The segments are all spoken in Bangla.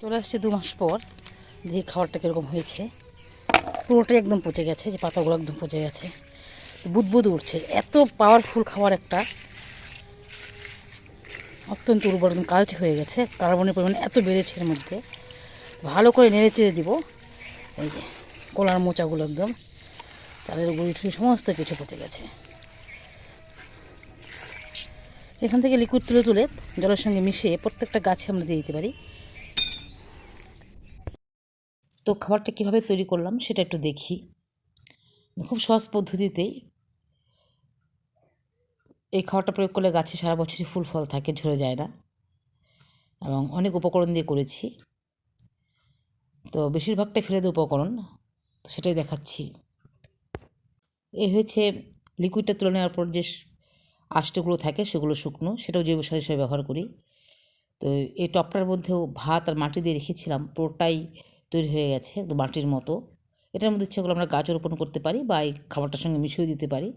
চলে আসছে দু মাস পর। দেখি খাবারটা কীরকম হয়েছে। পুরোটাই একদম পচে গেছে, যে পাতাগুলো একদম পচে গেছে। বুদবুদ উঠছে, এত পাওয়ারফুল খাবার একটা। অত্যন্ত উর্বর একদম কালচে হয়ে গেছে, কার্বনের পরিমাণ এত বেড়েছে এর মধ্যে। ভালো করে নেড়ে চেড়ে দিব। এই যে, কলার মোচাগুলো একদম। চালের গুঁড়ি ঠুড়ি সমস্ত কিছু পচে গেছে। এখান থেকে লিকুইড তুলে তুলে জলের সঙ্গে মিশিয়ে প্রত্যেকটা গাছে আমরা দিয়ে দিতে পারি। তো খাবারটা কীভাবে তৈরি করলাম সেটা একটু দেখি। খুব সহজ পদ্ধতিতেই এই খাবারটা প্রয়োগ করলে গাছে সারা বছরই ফুল ফল থাকে, ঝরে যায় না। এবং অনেক উপকরণ দিয়ে করেছি। তো বেশিরভাগটাই ফেলে দেয় উপকরণ, তো সেটাই দেখাচ্ছি। এই হয়েছে লিকুইডটা তুলে নেওয়ার পর যে আষ্টগুলো থাকে সেগুলো শুকনো, সেটাও জৈব সার হিসেবে ব্যবহার করি। তো এই টপটার মধ্যেও ভাত আর মাটি দিয়ে রেখেছিলাম, পুরোটাই তৈরি হয়ে গেছে একদম মাটির মতো। এটার মধ্যে ইচ্ছা করলে আমরা গাছ রোপণ করতে পারি বা এই খাবারটার সঙ্গে মিশিয়ে দিতে পারি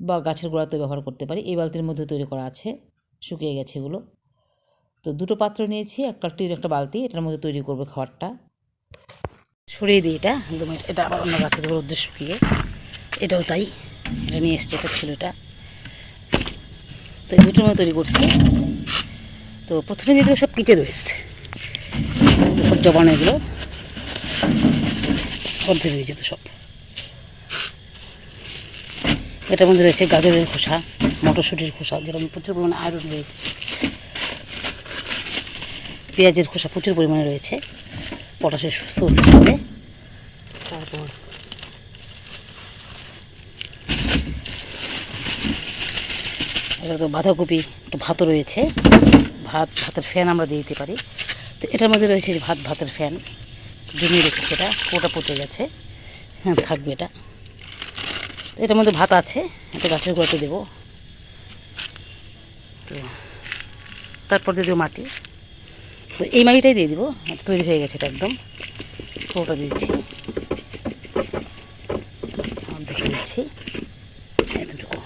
বা গাছের গোড়াতেও ব্যবহার করতে পারি। এই বালতির মধ্যে তৈরি করা আছে, শুকিয়ে গেছে এগুলো। তো দুটো পাত্র নিয়েছি, একটা টির একটা বালতি, এটার মধ্যে তৈরি করবে খাবারটা। সরিয়ে দিই এটা, একদম এটা- আবার অন্য গাছের রোদ্রে শুকিয়ে এটাও তাই, এটা নিয়ে এসছে, এটা ছিল এটা। তো দুটোর মধ্যে তৈরি করছি। তো প্রথমে দিয়ে দেবো সব কিচেন ওয়েস্ট সব এগুলো। অর্ধেক হয়ে যেত সব। এটার মধ্যে রয়েছে গাজরের খোসা, মটরশুঁটির খোসা, যেরকম প্রচুর পরিমাণে আয়রন রয়েছে। পেঁয়াজের খোসা প্রচুর পরিমাণে রয়েছে। পটাশের সোর্স হিসাবে তারপর তো বাঁধাকপি, একটু ভাতও রয়েছে। ভাত, ভাতের ফ্যান আমরা দিয়ে দিতে পারি। তো এটার মধ্যে রয়েছে ভাত, ভাতের ফ্যান জমিয়ে রেখেছি এটা ওটা পচে গেছে। হ্যাঁ থাকবে এটা। তো এটার মধ্যে ভাত আছে এটা গাছের গোড়াতে দেবো। তো তারপর দিয়ে দেবো মাটি। তো এই মাটিটাই দিয়ে দিব তৈরি হয়ে গেছে এটা একদম। পুরোটা দিচ্ছি। দেখে দিচ্ছি এতটুকু।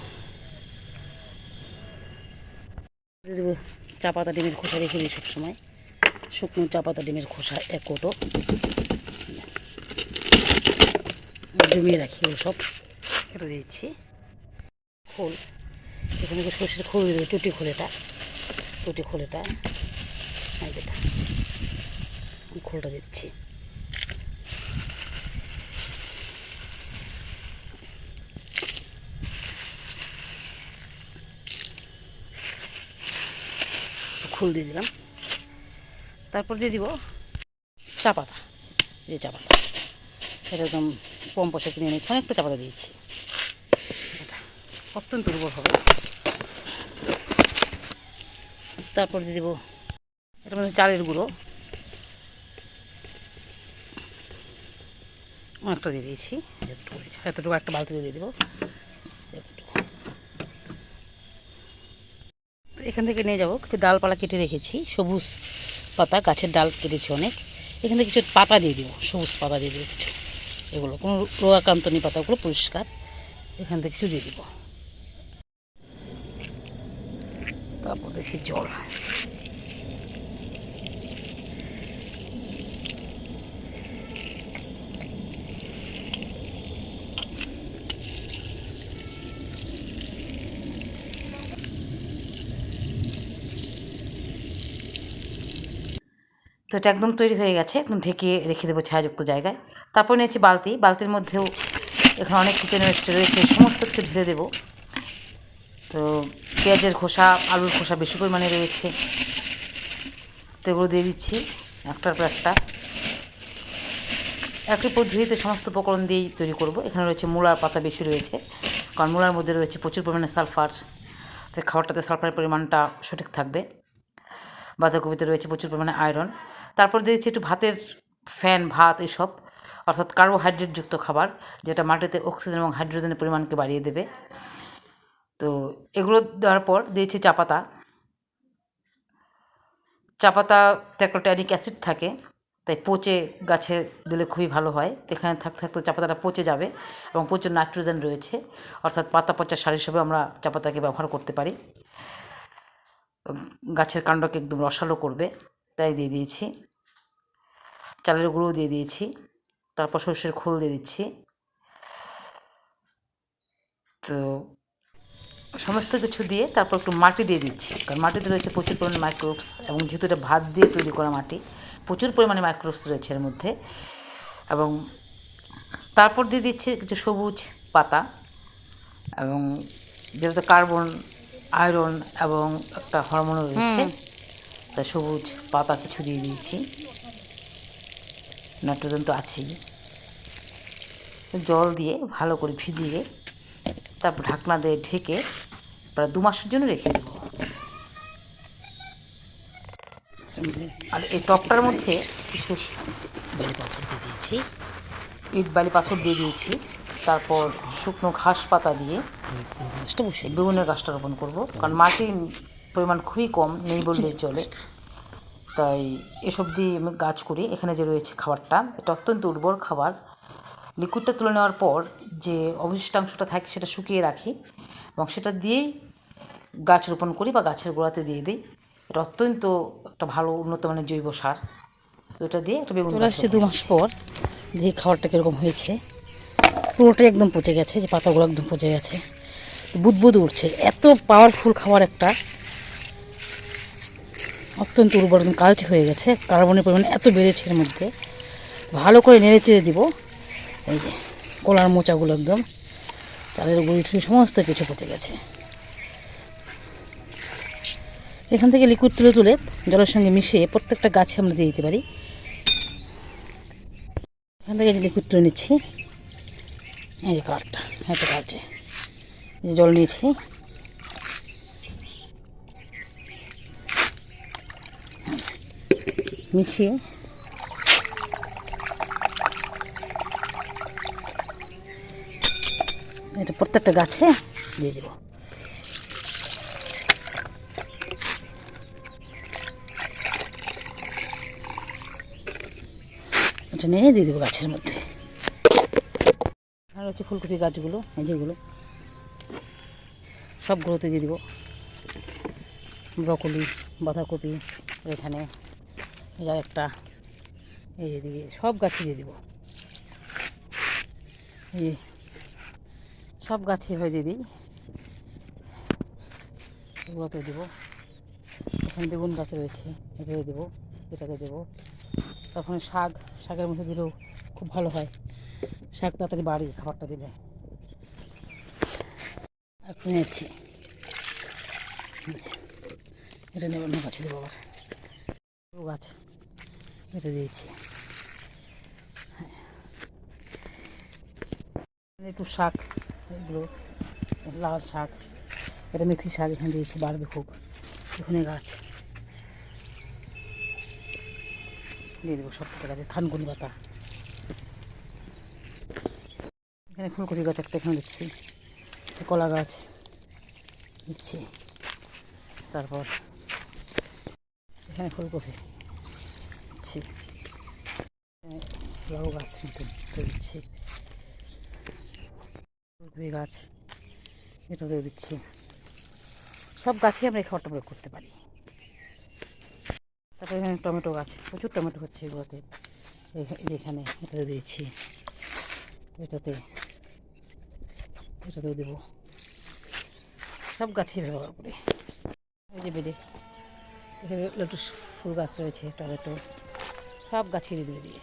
দেবো চা পাতা, ডিমের খোসা রেখে দিই সবসময়। শুকনো চা পাতা ডিমের খোসা এক কোটো। জমিয়ে রাখি ওগুলো সব। এটা দিচ্ছি খোল। এখানে সর্ষের খোল দেবে টুটি খোলেটা টুটি খোলেটা আমি খোলটা দিচ্ছি। খোল দিয়ে দিলাম। তারপর দিয়ে দিব চা পাতা, যে চা পাতা। এটা একদম কম পয়সা কিনে এনেছি, অনেকটা চা পাতা দিয়েছি। অত্যন্ত উর্বর হবে। তারপর দিয়ে দেবো, এটা মধ্যে চালের গুঁড়ো। অনেকটা দিয়ে দিয়েছি। এতটুকু একটা বালতিতে দিয়ে দেবো এতটুকু তো এখান থেকে নিয়ে যাব। কিছু ডালপালা কেটে রেখেছি, সবুজ পাতা, গাছের ডাল কেটেছি অনেক। এখান থেকে কিছু পাতা দিয়ে দিব, সবুজ পাতা দিয়ে দেবো কিছু। এগুলো, কোনো রোগাক্রান্ত নেই পাতাগুলো পরিষ্কার। এখান থেকে কিছু দিয়ে দিব। তারপর দেখি জল। তো এটা একদম তৈরি হয়ে গেছে, একদম ঢেকে রেখে দেবো ছায়াযুক্ত জায়গায়। তারপর নিয়েছি বালতি, বালতির মধ্যেও এখানে অনেক কিচেন ওয়েস্ট রয়েছে, সমস্ত কিছু ঢেলে দেবো। তো পেঁয়াজের খোসা, আলুর খোসা বেশি পরিমাণে রয়েছে। তো এগুলো দিয়ে দিচ্ছি, একটার পর একটা। একই পদ্ধতিতে সমস্ত উপকরণ দিয়েই তৈরি করব। এখানে রয়েছে মূলার পাতা বেশি রয়েছে, কারণ মূলার মধ্যে রয়েছে প্রচুর পরিমাণে সালফার। তো খাবারটাতে সালফারের পরিমাণটা সঠিক থাকবে। বাঁধাকপিতে রয়েছে প্রচুর পরিমাণে আয়রন তারপর দিয়েছি একটু ভাতের ফ্যান, ভাত এসব, অর্থাৎ কার্বোহাইড্রেটযুক্ত খাবার, যেটা মাটিতে অক্সিজেন এবং হাইড্রোজেনের পরিমাণকে বাড়িয়ে দেবে। তো এগুলো দেওয়ার পর দিয়েছি চা পাতা। চা পাতাতে একটা ট্যানিক অ্যাসিড থাকে, তাই পচে গাছে দিলে খুবই ভালো হয়। এখানে থাকতে থাকতে চা পাতাটা পচে যাবে এবং প্রচুর নাইট্রোজেন রয়েছে, অর্থাৎ পাতা পচা সার হিসেবে আমরা চা পাতাকে ব্যবহার করতে পারি। গাছের কাণ্ডকে একদম রসালো করবে, তাই দিয়ে দিয়েছি। চালের গুঁড়ো দিয়ে দিয়েছি। তারপর সর্ষের খোল দিয়ে দিচ্ছি। তো সমস্ত কিছু দিয়ে তারপর একটু মাটি দিয়ে দিচ্ছি। কারণ মাটিতে রয়েছে প্রচুর পরিমাণে মাইক্রোবস এবং যেহেতু এটা ভাত দিয়ে তৈরি করা মাটি প্রচুর পরিমাণে মাইক্রোবস রয়েছে এর মধ্যে। এবং তারপর দিয়ে দিচ্ছি কিছু সবুজ পাতা এবং যেটাতে কার্বন আয়রন এবং একটা হরমোনও রয়েছে তাই সবুজ পাতা কিছু দিয়ে দিয়েছি। নাইট্রোজেন তো আছেই। জল দিয়ে ভালো করে ভিজিয়ে তারপর ঢাকনা দিয়ে ঢেকে প্রায় দু মাসের জন্য রেখে দেবো। আর এই টপটার মধ্যে কিছু বালি পাথর দিয়ে দিয়েছি। ইট বালি পাথর দিয়ে দিয়েছি। তারপর শুকনো ঘাস পাতা দিয়ে বেগুনের গাছটা রোপণ করব। কারণ মাটির পরিমাণ খুবই কম নেই বললেই চলে। তাই এসব দিয়ে আমি গাছ করি। এখানে যে রয়েছে খাবারটা এটা অত্যন্ত উর্বর খাবার। লিকুইডটা তুলে নেওয়ার পর যে অবশিষ্টাংশটা থাকে সেটা শুকিয়ে রাখি এবং সেটা দিয়েই গাছ রোপণ করি বা গাছের গোড়াতে দিয়ে দিই। এটা অত্যন্ত একটা ভালো উন্নত মানের জৈব সার। তো এটা দিয়ে একটা বেগুন আসছে দু মাস পর। দিয়ে খাবারটা কীরকম হয়েছে। পুরোটাই একদম পচে গেছে যে পাতাগুলো একদম পচে গেছে। বুদবুদ উঠছে। এত পাওয়ারফুল খাবার একটা। অত্যন্ত উর্বর কালচে হয়ে গেছে। কার্বনের পরিমাণ এত বেড়েছে এর মধ্যে। ভালো করে নেড়ে চেড়ে দিব। এই যে, কলার মোচাগুলো একদম। চালের গুঁড়ি টুড়ি সমস্ত কিছু পচে গেছে। এখান থেকে লিকুইড তুলে তুলে জলের সঙ্গে মিশিয়ে প্রত্যেকটা গাছে আমরা দিয়ে দিতে পারি। এখান থেকে লিকুইড তুলে নিচ্ছি, এই যে কালারটা এত যে জল নিয়েছি। মিশিয়ে। এটা প্রত্যেকটা গাছে দিয়ে দেবো। এটা নিয়ে দিয়ে দেবো গাছের মধ্যে। আর হচ্ছে ফুলকপি গাছগুলো যেগুলো, সবগুলোতে দিয়ে দিব। ব্রকলি, বাঁধাকপি, এখানে এই একটা এই যে দিকে সব গাছে দিয়ে দিব। এই সব গাছে হয়ে দিয়ে দিই। এগুলোতে দেবো। এখানে বেগুন গাছ রয়েছে, এটাতে দেবো এটাতে দেবো। তখন শাক, শাকের মধ্যে দিলেও খুব ভালো হয়। শাক তাড়াতাড়ি বাড়ি খাবারটা দিলে। এখন নিয়েছি। এটা নেব গাছে দেবো আবার। গাছ। এটা দিয়েছি। একটু শাক, এগুলো, লাল শাক, এটা মেথি শাক এখানে দিয়েছি বাড়বে খুব এখানে গাছ। দিয়ে দেবো সব কটা গাছে, থানকুনি পাতা। এখানে ফুলকপি গাছ একটা এখানে দিচ্ছি কলা গাছ দিচ্ছি, তারপর এখানে ফুলকপি। দিচ্ছি লাউ গাছ ফুলকপি গাছ এটাতেও দিচ্ছি। সব গাছই আমরা খাবারটা প্রয়োগ করতে পারি। তারপরে এখানে টমেটো গাছ, প্রচুর টমেটো হচ্ছে এগুলোতে। যেখানে এটাতে দিয়েছি এটাতে এটাতেও দেবো। সব গাছই ব্যবহার করি। এই যে বেডে, এখানে লেটুস ফুল গাছ রয়েছে, টমেটো। সব গাছে দিয়ে দিয়ে।